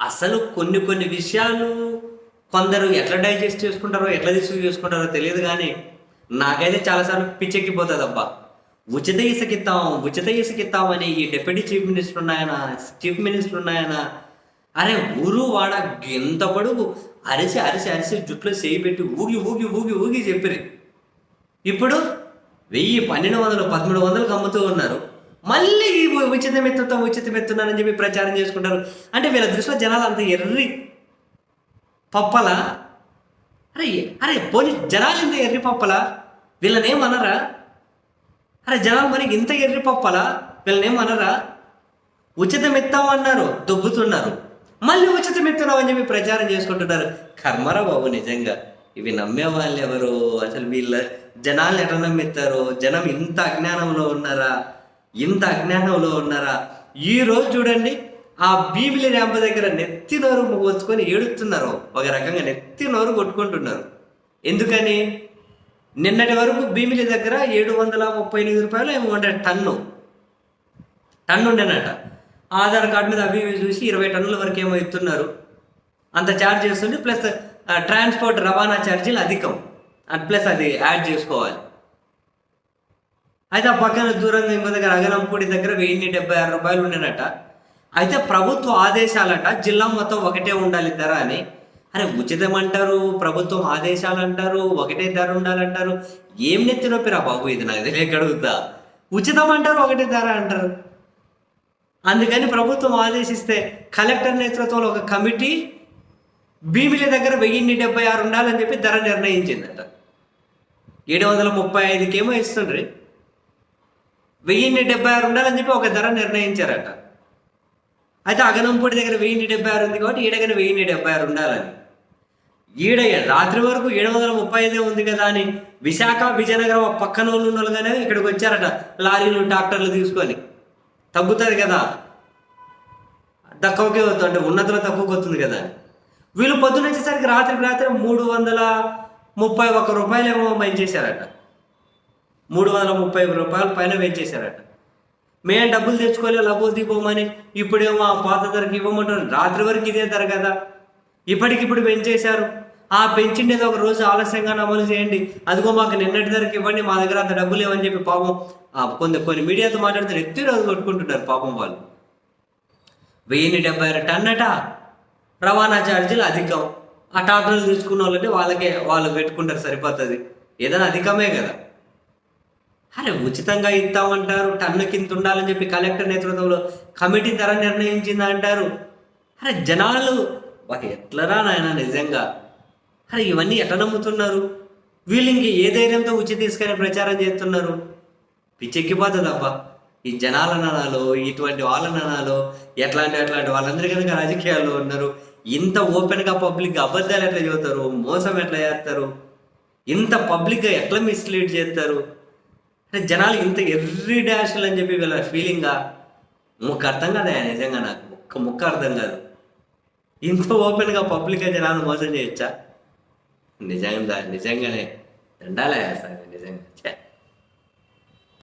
అసలు కొన్ని కొన్ని విషయాలు కొందరు ఎట్లా డైజెస్ట్ చేసుకుంటారో ఎట్లా రిసీవ్ చేసుకుంటారో తెలియదు కానీ నాకైతే చాలాసార్లు పిచ్చెక్కిపోతుంది అబ్బా ఉచిత ఇసుకిస్తాం ఉచిత ఇసుకిస్తాం అని ఈ డిప్యూటీ చీఫ్ మినిస్టర్ ఉన్నాయన చీఫ్ మినిస్టర్ ఉన్నాయన. అరే ఊరు వాడ ఎంత పొడుగు. అరిసి అరిసి అరిసి జుట్లో చేయి పెట్టి ఊగి ఊగి ఊగి ఊగి చెప్పిరి ఇప్పుడు వెయ్యి పన్నెండు వందలు పదమూడు వందలకు అమ్ముతూ ఉన్నారు. మళ్ళీ ఉచితం ఎత్తుతాం ఉచితం ఎత్తున్నానని చెప్పి ప్రచారం చేసుకుంటారు. అంటే వీళ్ళ దృష్టిలో జనాలు అంత ఎర్రి పప్పల? అరే అరే పోనీ జనాలు ఇంత ఎర్రి పప్పల? వీళ్ళనేమనరా? అరే జనాలు మరి ఇంత ఎర్రి పప్పల? వీళ్ళనేమనరా? ఏమనరా ఉచితం అన్నారు దొబ్బుతున్నారు. మళ్ళీ ఉచితం ఎత్తున్నాం అని చెప్పి ప్రచారం చేసుకుంటున్నారు. కర్మరా బాబు నిజంగా. ఇవి నమ్మే వాళ్ళు ఎవరు అసలు వీళ్ళ జనాలు ఎట నమ్మిస్తారు? జనం ఇంత అజ్ఞానంలో ఉన్నారా? ఇంత అజ్ఞానంలో ఉన్నారా? ఈ రోజు చూడండి ఆ బీబిలి ర్యాంప దగ్గర నెత్తి నోరు వచ్చుకొని ఏడుస్తున్నారు. ఒక రకంగా నెత్తి నోరు కొట్టుకుంటున్నారు. ఎందుకని? నిన్నటి వరకు భీమిలి దగ్గర ఏడు వందల ముప్పై ఎనిమిది రూపాయలు ఏమో ఉండే టన్ను. టన్ను ఉండేనట. ఆధార్ కార్డు మీద అవి ఇవి చూసి ఇరవై టన్నుల వరకు ఏమో ఇస్తున్నారు అంత ఛార్జ్ చేస్తుంది ప్లస్ ట్రాన్స్పోర్ట్ రవాణా ఛార్జీలు అధికం. ప్లస్ అది యాడ్ చేసుకోవాలి. అయితే ఆ పక్కన దూరంగా ఇంకో దగ్గర అగలంపూడి దగ్గర వెయ్యి డెబ్బై ఆరు రూపాయలు ఉండేనట. అయితే ప్రభుత్వ ఆదేశాలట జిల్లా మొత్తం ఒకటే ఉండాలి ధర అని. అరే ఉచితం అంటారు ప్రభుత్వం ఆదేశాలు అంటారు ఒకటే ధర ఉండాలంటారు. ఏం నెత్తి నొప్పిరా బాబు ఇది నాకు తెలియక అడుగుతా. ఉచితం అంటారు ఒకటే ధర అంటారు. అందుకని ప్రభుత్వం ఆదేశిస్తే కలెక్టర్ నేతృత్వంలో ఒక కమిటీ భీమిలి దగ్గర వెయ్యిన్ని డెబ్బై ఆరు ఉండాలని చెప్పి ధర నిర్ణయించిందట. ఏడు వందల ముప్పై ఐదుకేమో ఇస్తుండ్రీ. వెయ్యిన్ని డెబ్బై ఆరు ఉండాలని చెప్పి ఒక ధర నిర్ణయించారట. అయితే అగనంపూడి దగ్గర వెయ్యిన్ని డెబ్బై ఆరు ఉంది కాబట్టి ఈడగన వెయ్యిన్ని డెబ్బై ఆరు ఉండాలని. ఈడ రాత్రి వరకు ఏడు వందల ముప్పై ఐదే ఉంది కదా అని విశాఖ విజయనగరం పక్కన వాళ్ళు ఉన్న వాళ్ళుగానే ఇక్కడికి వచ్చారట లారీలు ట్రాక్టర్లు తీసుకొని. తగ్గుతుంది కదా. తక్కువకే అవుతుంది అంటే ఉన్నతలో తక్కువకి వస్తుంది కదా. వీళ్ళు పొద్దున వచ్చేసరికి రాత్రికి రాత్రి మూడు వందల ముప్పై ఒక్క రూపాయలు ఏమో పెంచేశారట మూడు వందల ముప్పై రూపాయల పైన పెంచేశారట మేము డబ్బులు తెచ్చుకోలే లబ్బులు తీపోమని ఇప్పుడేమో ఆ పాత ధరకి ఇవ్వమంటారు రాత్రి వరకు ఇదే ధర కదా. ఇప్పటికిప్పుడు పెంచేశారు. ఆ పెంచిండేది ఒక రోజు ఆలస్యంగా అమలు చేయండి. అదిగో మాకు నిన్నటి ధరకి ఇవ్వండి మా దగ్గర అంత డబ్బులు లేవని చెప్పి పాపం కొన్ని కొన్ని మీడియాతో మాట్లాడితే ఎత్తి రోజు కొట్టుకుంటున్నారు పాపం వాళ్ళు. వెయ్యిన్ని డెబ్బై ఆరు టన్నట రవాణా ఛార్జీలు అధికం. ఆ టాక్టర్లు తీసుకున్న వాళ్ళంటే వాళ్ళకే వాళ్ళు పెట్టుకుంటారు సరిపోతుంది. ఏదైనా అధికమే కదా. అరే ఉచితంగా ఇద్దామంటారు టన్ను కింద ఉండాలని చెప్పి కలెక్టర్ నేతృత్వంలో కమిటీ ధర నిర్ణయించింది అంటారు? అరే జనాలు ఒక ఎట్లరా నాయన నిజంగా? అరే ఇవన్నీ ఎట్లా నమ్ముతున్నారు? వీళ్ళు ఇంక ఏ ధైర్యంతో ఉచిత తీసుకొని ప్రచారం చేస్తున్నారు? పిచ్చెక్కిపోతుందబ్బా. ఈ జనాలనాలో ఇటువంటి వాళ్ళని ఎట్లాంటి అట్లాంటి వాళ్ళందరూ కనుక రాజకీయాల్లో ఉన్నారు ఇంత ఓపెన్గా పబ్లిక్ అబద్ధాలు ఎట్లా చదువుతారు మోసం ఎట్లా చేస్తారు? ఇంత పబ్లిక్గా ఎట్లా మిస్లీడ్ చేస్తారు? అంటే జనాలు ఇంత ఎర్రి డాష్లు అని చెప్పి వీళ్ళ ఫీలింగా ముక్క అర్థం కాదా నిజంగా నాకు ఒక్క ముక్క అర్థం కాదు. ఇంత ఓపెన్గా పబ్లిక్గా జనాలు మోసం చేయొచ్చా? నిజంగా నిజంగానే. దండాలే సార్ నిజంగా.